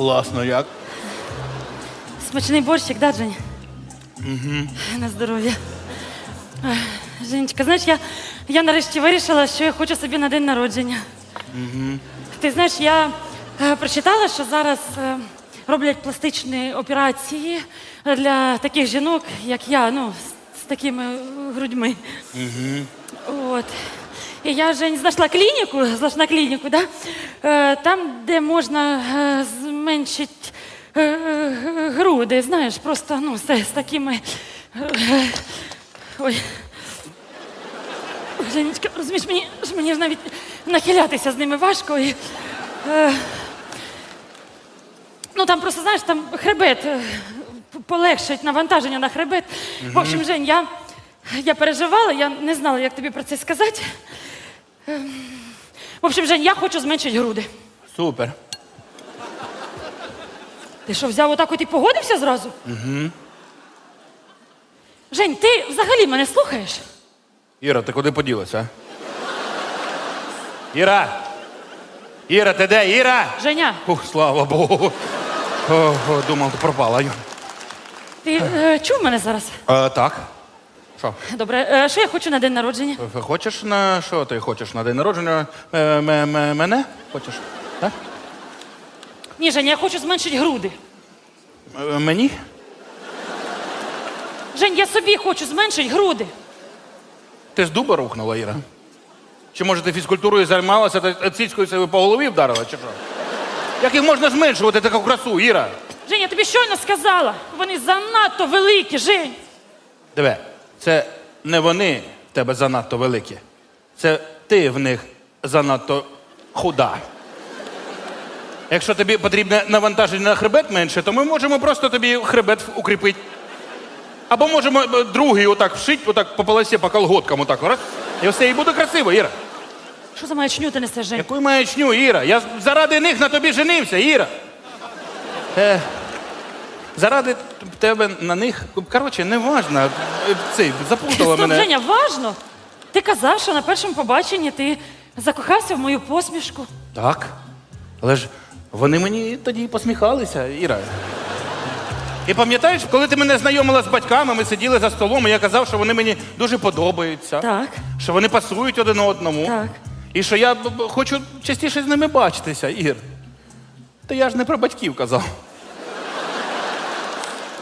Класно, як? Смачний борщик, да, Жень? Угу. На здоров'я. Ех, Женечка, знаєш, я, я нарешті вирішила, що я хочу собі на день народження. Угу. Ти знаєш, я е, прочитала, що зараз е, роблять пластичні операції для таких жінок, як я, ну, з, з такими грудьми. Угу. От. І я Жень, знайшла клініку, знайшла клініку, да? е, там, де можна е, зменшити е, груди, знаєш, просто ну, з, з такими. ой. Ой, Женечка, розумієш, мені, ж- мені ж навіть нахилятися з ними важко. І, е, ну там просто, знаєш, там хребет е, полегшить навантаження на хребет. В общем, Жень, я, я переживала, я не знала, як тобі про це сказати. В общем, Жень, я хочу зменшити груди. Супер. Ти що, взяв отак от і погодився зразу? Угу. Жень, ти взагалі мене слухаєш? Іра, ти куди поділася? а? Іра! Іра, ти де? Іра! Женя, Ух, слава Богу. О, о, думав, ти пропала. ти е, чув мене зараз? А, так. Що? Добре, е, що я хочу на день народження? Хочеш на що ти хочеш? На день народження е, м- м- мене? Хочеш? Так? Ні, Женя, я хочу зменшити груди. Е, Мені? Жень, я собі хочу зменшити груди. Ти з дуба рухнула, Іра? Чи може ти фізкультурою займалася та цицькою себе по голові вдарила, чи що? Як їх можна зменшувати таку красу, Іра? Жень, я тобі щойно сказала. Вони занадто великі, Жень. Диви, це не вони в тебе занадто великі. Це ти в них занадто худа. Якщо тобі потрібне навантаження на хребет менше, то ми можемо просто тобі хребет укріпити. Або можемо е, другий отак вшить, отак по полосі, по колготкам, отак, раз, і все, і буде красиво, Іра. Що за маячню ти несеш, Жень? Яку маячню, Іра? Я заради них на тобі женився, Іра. Е, заради тебе на них. Коротше, не важно. Цей, запутала Стоп, мене. Женя, важно. Ти казав, що на першому побаченні ти закохався в мою посмішку. Так. Але ж вони мені тоді посміхалися, Іра. І пам'ятаєш, коли ти мене знайомила з батьками, ми сиділи за столом, і я казав, що вони мені дуже подобаються, Так. що вони пасують один одному. Так. І що я б- б- хочу частіше з ними бачитися, Ір. Та я ж не про батьків казав.